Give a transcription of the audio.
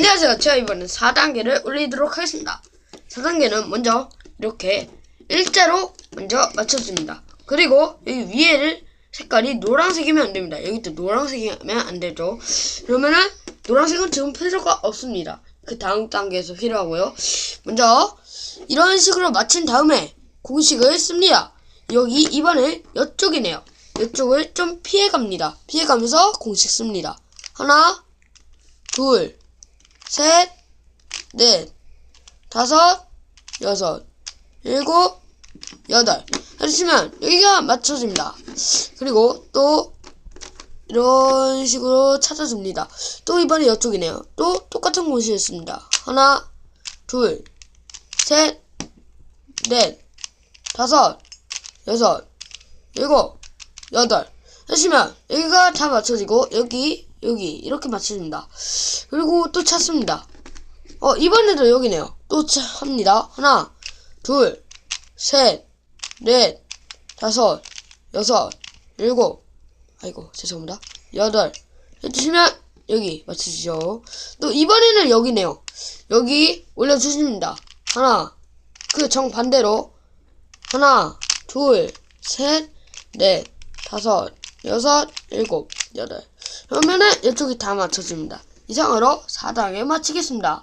안녕하세요. 제가 이번엔 4단계를 올리도록 하겠습니다. 4단계는 먼저 이렇게 일자로 먼저 맞춰줍니다. 그리고 여기 위에를 색깔이 노란색이면 안 됩니다. 여기도 노란색이면 안 되죠. 그러면은 노란색은 지금 필요가 없습니다. 그 다음 단계에서 필요하고요. 먼저 이런 식으로 맞춘 다음에 공식을 씁니다. 여기 이번에 이쪽이네요. 이쪽을 좀 피해갑니다. 피해가면서 공식 씁니다. 하나, 둘, 셋, 넷, 다섯, 여섯, 일곱, 여덟. 해주시면 여기가 맞춰집니다. 그리고 또 이런 식으로 찾아줍니다. 또 이번에 이쪽이네요. 또 똑같은 공식을 씁니다. 하나, 둘, 셋, 넷, 다섯, 여섯, 일곱, 여덟. 하시면 여기가 다 맞춰지고 여기 여기 이렇게 맞춰집니다. 그리고 또 찾습니다. 어 이번에도 여기네요. 또 차- 합니다. 하나, 둘, 셋, 넷, 다섯, 여섯, 일곱. 아이고 죄송합니다. 여덟. 해주시면 여기 맞추시죠. 또 이번에는 여기네요. 여기 올려주십니다. 하나, 그 정반대로 하나, 둘, 셋, 넷, 다섯, 여섯, 일곱, 여덟. 그러면은 이쪽이 다 맞춰집니다. 이상으로 4단계 마치겠습니다.